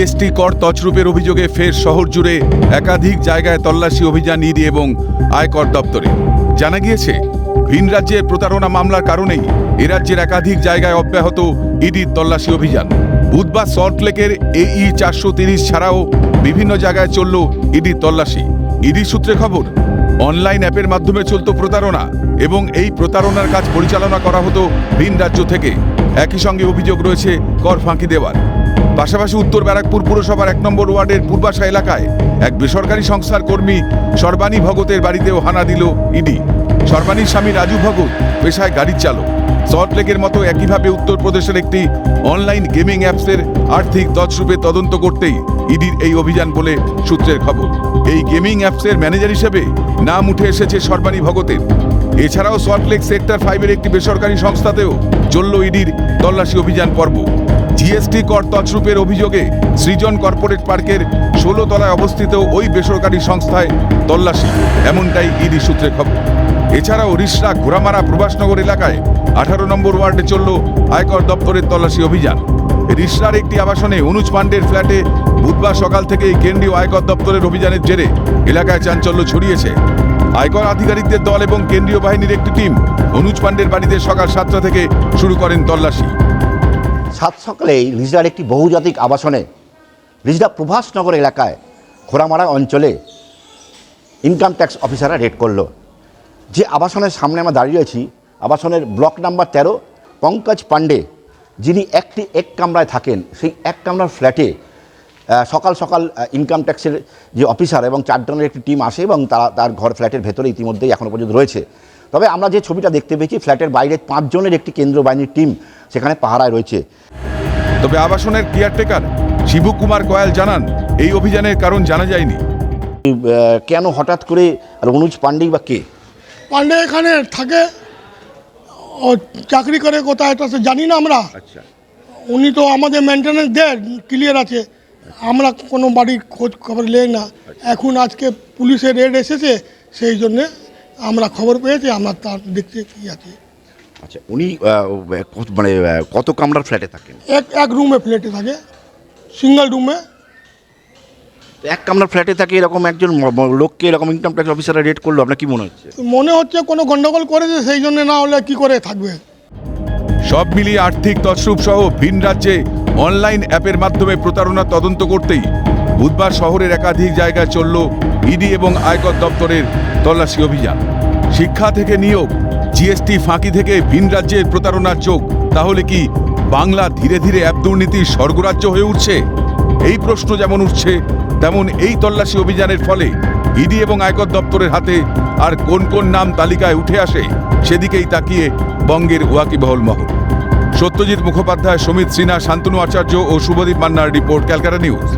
GST কর তছরূপের অভিযোগে ফের শহর জুড়ে একাধিক জায়গায় তল্লাশি অভিযান, ইডি এবং আয়কর দপ্তরে। জানা গিয়েছে, ভিন রাজ্যের প্রতারণা মামলার কারণেই এ রাজ্যের একাধিক জায়গায় অব্যাহত ইডির তল্লাশি অভিযান। বুধবার সল্টলেকের এই চারশো তিরিশ ছাড়াও বিভিন্ন জায়গায় চলল ইডির তল্লাশি। ইডি সূত্রে খবর, অনলাইন অ্যাপের মাধ্যমে চলত প্রতারণা এবং এই প্রতারণার কাজ পরিচালনা করা হতো ভিন রাজ্য থেকে। একই সঙ্গে অভিযোগ রয়েছে, কর ফাঁকি দেওয়ার। পাশাপাশি উত্তর ব্যারাকপুর পুরসভার এক নম্বর ওয়ার্ডের পূর্বাশা এলাকায় এক বেসরকারি সংস্থার কর্মী সর্বাণী ভগতের বাড়িতেও হানা দিল ইডি। সর্বাণীর স্বামী রাজু ভগত পেশায় গাড়ির চালক। সল্টলেকের মতো একইভাবে উত্তরপ্রদেশের একটি অনলাইন গেমিং অ্যাপসের আর্থিক তছরূপে তদন্ত করতেই ইডির এই অভিযান বলে সূত্রের খবর। এই গেমিং অ্যাপসের ম্যানেজার হিসেবে নাম উঠে এসেছে সর্বাণী ভগতের। এছাড়াও সল্টলেক সেক্টর ফাইভের একটি বেসরকারি সংস্থাতেও চলল ইডির তল্লাশি অভিযান পর্ব। জিএসটি কর তছরূপের অভিযোগে সৃজন কর্পোরেট পার্কের ষোলো তলায় অবস্থিত ওই বেসরকারি সংস্থায় তল্লাশি। এমনটাই ইডি সূত্রে খবর। এছাড়াও রিসরা ঘোড়ামারা প্রভাসনগর এলাকায় আঠারো নম্বর ওয়ার্ডে চলল আয়কর দপ্তরের তল্লাশি অভিযান। রিসরার একটি আবাসনে অনুজ পাণ্ডের ফ্ল্যাটে বুধবার সকাল থেকেই কেন্দ্রীয় আয়কর দপ্তরের অভিযানের জেরে এলাকায় চাঞ্চল্য ছড়িয়েছে। আয়কর আধিকারিকদের দল এবং কেন্দ্রীয় বাহিনীর একটি টিম অনুজ পাণ্ডের বাড়িতে সকাল সাতটা থেকে শুরু করেন তল্লাশি। সাত সকালেই রিজড়ার একটি বহুজাতিক আবাসনে রিজড়া প্রভাসনগর এলাকায় খোরামারা অঞ্চলে ইনকাম ট্যাক্স অফিসাররা রেড করল। যে আবাসনের সামনে আমরা দাঁড়িয়ে আছি আবাসনের ব্লক নাম্বার তেরো, পঙ্কজ পাণ্ডে, যিনি একটি এক কামরায় থাকেন, সেই এক কামরার ফ্ল্যাটে সকাল সকাল ইনকাম ট্যাক্সের যে অফিসার এবং চারজনের একটি টিম আসে এবং তারা, তার ঘর ফ্ল্যাটের ভেতরে ইতিমধ্যেই এখনও পর্যন্ত রয়েছে। তবে আমরা যে ছবিটা দেখতে পেয়েছি ফ্ল্যাটের বাইরে পাঁচজনের একটি কেন্দ্রীয় বাহিনীর টিম সেখানে পাহারায় রয়েছে। তবে আবাসনের কেয়ারটেকার শিবু কুমার কয়াল জানান এই অভিযানের কারণ জানা যায়নি। কেন হঠাৎ করে আর অনুজ পাণ্ডেই বা কে? পান্ডে এখানে থাকে। ও চাকরি করে কোথায় তো সে জানি না আমরা। আচ্ছা। উনি তো আমাদের মেনটেন্যান্স দেয় ক্লিয়ার আছে। আমরা কোনো বাড়ির খোঁজ খবর নেই না। এখন আজকে পুলিশের রেড এসেছে সেই জন্যে আমরা খবর পেয়েছি আমরা তার দেখতে কি আছে। আচ্ছা উনি কত- মানে কত কামরার ফ্ল্যাটে থাকেন? এক এক রুমে ফ্ল্যাটে থাকে সিঙ্গেল রুমে। এক কামরার ফ্ল্যাটে থাকে এরকম একজন লোককে এরকম ইনকাম ট্যাক্স অফিসাররা রেড করল আপনার কি মনে হচ্ছে? মনে হচ্ছে কোনো গন্ডগোল করেছে সেই জন্য না হলে কি করে থাকবে? সব মিলিয়ে আর্থিক তছরূপ সহ ভিন রাজ্যে অনলাইন অ্যাপের মাধ্যমে প্রতারণা তদন্ত করতেই বুধবার শহরের একাধিক জায়গায় চলল ইডি এবং আয়কর দপ্তরের তল্লাশি অভিযান। শিক্ষা থেকে নিয়োগ জিএসটি ফাঁকি থেকে ভিন রাজ্যের প্রতারণার চোখ তাহলে কি বাংলা ধীরে ধীরে অ্যাপ দুর্নীতির স্বর্গরাজ্য হয়ে উঠছে? এই প্রশ্ন যেমন উঠছে, তেমন এই তল্লাশি অভিযানের ফলে ইডি এবং আয়কর দপ্তরের হাতে আর কোন কোন নাম তালিকায় উঠে আসে, সেদিকেই তাকিয়ে বঙ্গের ওয়াকিবহল মহল। সত্যজিৎ মুখোপাধ্যায়, সমিত সিনহা, শান্তনু আচার্য ও শুভদীপ মান্নার রিপোর্ট, ক্যালকাটা নিউজ।